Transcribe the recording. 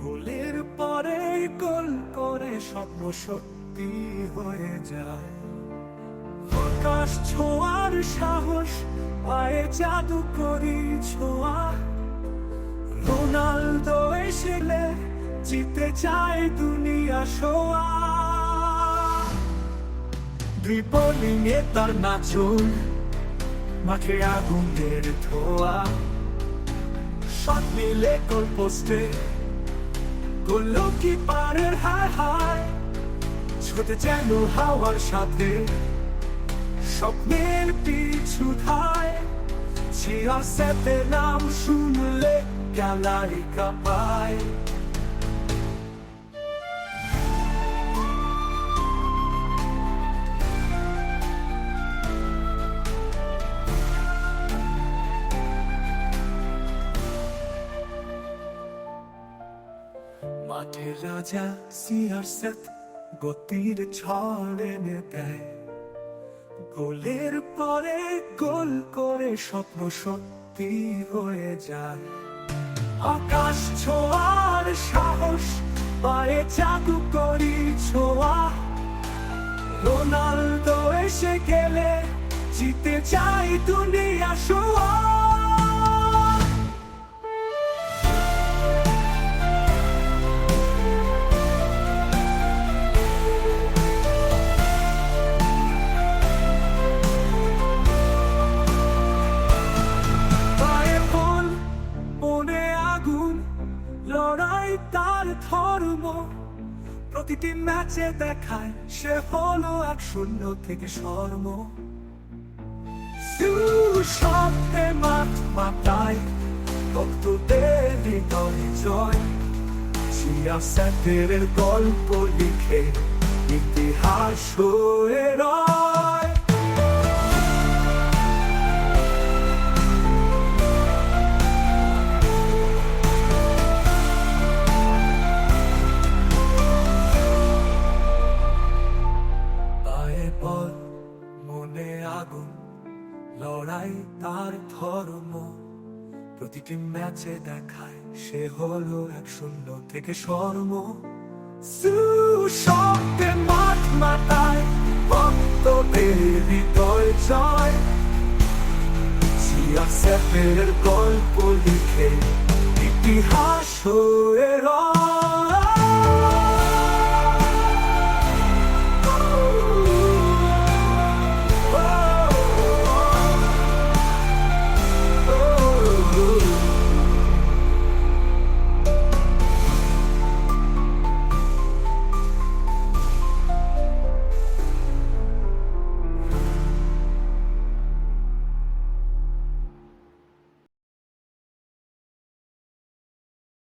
গোলের পরে গোল করে স্বপ্ন সত্যি হয়ে যায়। আকাশ ছোঁয়ার সাহস, পায়ে জাদু করি ছোঁয়া। রোনালদো এসেলে জিতে চায় দুনিয়া শোয়া ড্রিবলিং এ তার নাচুন মাঠে আগুনের ধোয়া। শট নিলে গোল পোস্টে গোল কি পারের হায় হায়? ছোট যেন হাওয়ার সাথে স্বপ্নের পিছু ধায় সিয়াসেতে নাম শুনলে গ্যালারি কাঁপায়। মাঠের রাজা গতির ঝড় এনে দেয় গোলের পরে গোল করে স্বপ্ন সত্যি হয়ে যায়। আকাশ ছোঁয়ার সাহস, পায়ে জাদু করি ছোঁয়া। রোনালদো এসে গেলে জিতে চাই দুনিয়া লড়াই তার ধর্ম। প্রতিটি ম্যাচে দেখায় সে হলো এক শূন্য থেকে শর্ম। শব্দে মাঠ জয়। সিয়াসেটের গল্প লিখে ইতিহাস হয়ে রয়। আগুন লড়াই তার ধর্ম। প্রতিটি ম্যাচে দেখায় সে হলো এক শূন্য থেকে শর্ম। মাঠ মাতায় ভক্তদের হৃদয় জয়। সিয়াসেফের গল্প লিখে ইতিহাস হয়ে রয়।